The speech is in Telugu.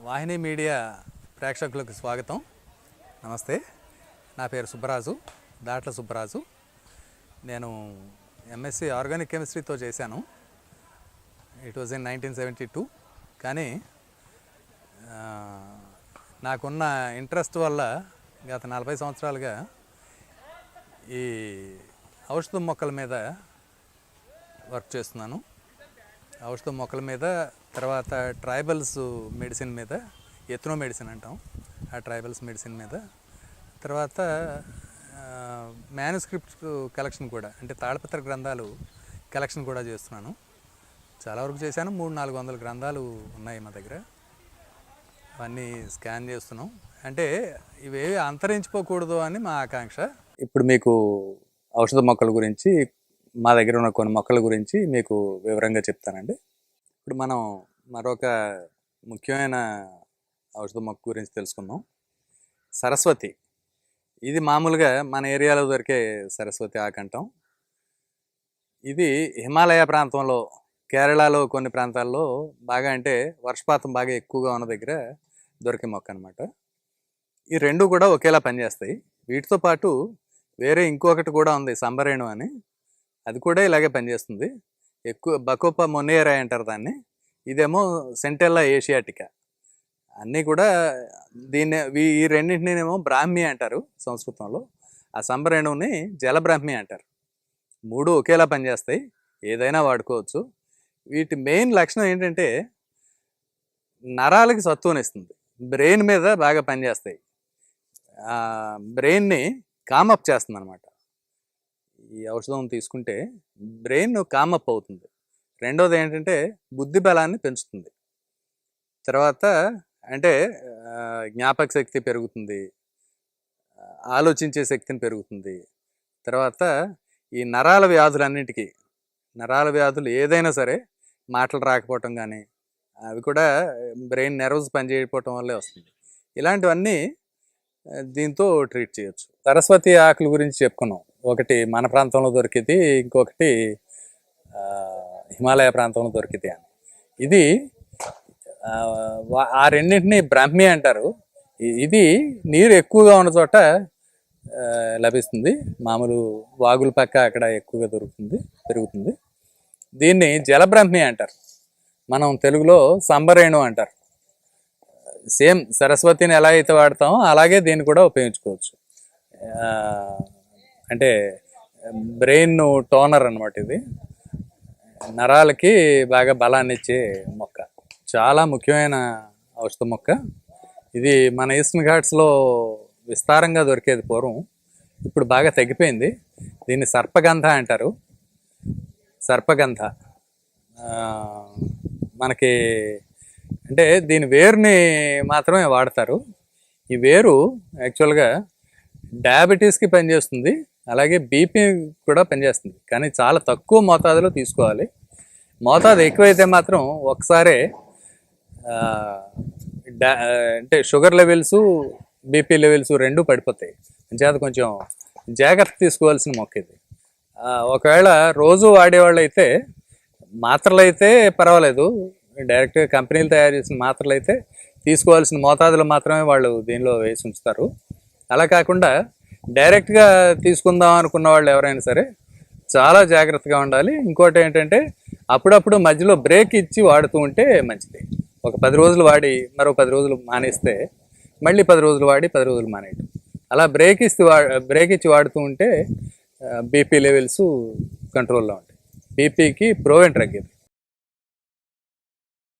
వాహిని మీడియా ప్రేక్షకులకు స్వాగతం. నమస్తే. నా పేరు సుబ్బరాజు దాట్ల సుబ్బరాజు. నేను ఎంఎస్సి ఆర్గానిక్ కెమిస్ట్రీతో చేశాను. It was in nineteen seventy two కానీ నాకున్న ఇంట్రెస్ట్ వల్ల గత నలభై సంవత్సరాలుగా ఈ ఔషధ మొక్కల మీద వర్క్ చేస్తున్నాను. ఔషధ మొక్కల మీద తర్వాత ట్రైబల్స్ మెడిసిన్ మీద ఎత్నో మెడిసిన్ అంటాం ఆ ట్రైబల్స్ మెడిసిన్ మీద. తర్వాత మ్యానుస్క్రిప్ట్ కలెక్షన్ కూడా అంటే తాళపత్ర గ్రంథాలు కలెక్షన్ కూడా చేస్తున్నాను. చాలా వరకు చేశాను మూడు నాలుగు వందల గ్రంథాలు ఉన్నాయి మా దగ్గర. అవన్నీ స్కాన్ చేస్తున్నాం. అంటే ఇవేవి అంతరించిపోకూడదు అని మా ఆకాంక్ష. ఇప్పుడు మీకు ఔషధ మొక్కల గురించి మా దగ్గర ఉన్న కొన్ని మొక్కల గురించి మీకు వివరంగా చెప్తానండి. ఇప్పుడు మనం మరొక ముఖ్యమైన ఔషధ మొక్క గురించి తెలుసుకుందాం. సరస్వతి. ఇది మామూలుగా మన ఏరియాలో దొరికే సరస్వతి ఆకంఠం ఇది హిమాలయ ప్రాంతంలో కేరళలో కొన్ని ప్రాంతాల్లో బాగా అంటే వర్షపాతం బాగా ఎక్కువగా ఉన్న దగ్గర దొరికే మొక్క అనమాట ఈ రెండు కూడా ఒకేలా పనిచేస్తాయి. వీటితో పాటు వేరే ఇంకొకటి కూడా ఉంది సంబరేణు అని. అది కూడా ఇలాగే పనిచేస్తుంది. ఎక్కువ బకోపా మొనేరా అంటారు దాన్ని. ఇదేమో సెంటెల్లా ఏషియాటికా. అన్నీ కూడా దీన్ని ఈ రెండింటినేమో బ్రాహ్మి అంటారు సంస్కృతంలో. ఆ సంబరేణువుని జలబ్రాహ్మి అంటారు. మూడు ఒకేలా పనిచేస్తాయి. ఏదైనా వాడుకోవచ్చు. వీటి మెయిన్ లక్షణం ఏంటంటే నరాలకి సత్తువనిస్తుంది బ్రెయిన్ మీద బాగా పనిచేస్తాయి. బ్రెయిన్ని కామప్ చేస్తుంది అనమాట ఈ ఔషధం తీసుకుంటే బ్రెయిన్ కామప్ అవుతుంది. రెండోది ఏంటంటే బుద్ధి బలాన్ని పెంచుతుంది. తర్వాత అంటే జ్ఞాపక శక్తి పెరుగుతుంది. ఆలోచించే శక్తిని పెరుగుతుంది. తర్వాత ఈ నరాల వ్యాధులన్నిటికీ నరాల వ్యాధులు ఏదైనా సరే మాటలు రాకపోవటం కానీ అవి కూడా బ్రెయిన్ నెర్వ్స్ పనిచేయకపోవటం వల్లే వస్తుంది. ఇలాంటివన్నీ దీంతో ట్రీట్ చేయొచ్చు. సరస్వతి ఆకుల గురించి చెప్పుకున్నాం. ఒకటి మన ప్రాంతంలో దొరికింది ఇంకొకటి హిమాలయ ప్రాంతంలో దొరికింది అని. ఇది ఆ, వా- ఆ రెండింటిని బ్రాహ్మి అంటారు. ఇది నీరు ఎక్కువగా ఉన్న చోట లభిస్తుంది. మామూలు వాగుల పక్క అక్కడ ఎక్కువగా దొరుకుతుంది పెరుగుతుంది. దీన్ని జలబ్రహ్మి అంటారు. మనం తెలుగులో సంబరేణు అంటారు. సేమ్ సరస్వతిని ఎలా అయితే వాడతామో అలాగే దీన్ని కూడా ఉపయోగించుకోవచ్చు. అంటే బ్రెయిన్ టోనర్ అన్నమాట ఇది. నరాలకి బాగా బలాన్ని ఇచ్చే మొక్క. చాలా ముఖ్యమైన ఔషధ మొక్క. ఇది మన ఈస్టర్న్ ఘాట్స్లో విస్తారంగా దొరికేది పూర్వం. ఇప్పుడు బాగా తగ్గిపోయింది దీన్ని సర్పగంధ అంటారు. సర్పగంధ. మనకి అంటే దీని వేరుని మాత్రమే వాడతారు. ఈ వేరు యాక్చువల్గా డయాబెటీస్కి పనిచేస్తుంది. అలాగే బీపీ కూడా పనిచేస్తుంది. కానీ చాలా తక్కువ మోతాదులో తీసుకోవాలి. మోతాదు ఎక్కువైతే మాత్రం ఒకసారే అంటే షుగర్ లెవెల్స్ బీపీ లెవెల్స్ రెండు పడిపోతాయి. అంచేత కొంచెం జాగ్రత్త తీసుకోవాల్సిన మొక్క ఇది. ఒకవేళ రోజు వాడేవాళ్ళు అయితే మాత్రలు అయితే పర్వాలేదు. డైరెక్ట్గా కంపెనీలు తయారు చేసిన మాత్రలు అయితే తీసుకోవాల్సిన మోతాదులో మాత్రమే వాళ్ళు దీనిలో వేసి ఉంచుతారు. అలా కాకుండా డైరెక్ట్గా తీసుకుందాం అనుకున్న వాళ్ళు ఎవరైనా సరే చాలా జాగ్రత్తగా ఉండాలి. ఇంకోటి ఏంటంటే అప్పుడప్పుడు మధ్యలో బ్రేక్ ఇచ్చి వాడుతూ ఉంటే మంచిది. ఒక పది రోజులు వాడి మరో పది రోజులు మానేస్తే మళ్ళీ పది రోజులు వాడి పది రోజులు మానేయటం. అలా బ్రేక్ ఇస్తే వా బ్రేక్ ఇచ్చి వాడుతూ ఉంటే బీపీ లెవెల్స్ కంట్రోల్లో ఉంటాయి. బీపీకి ప్రోవెంట్ డ్రగ్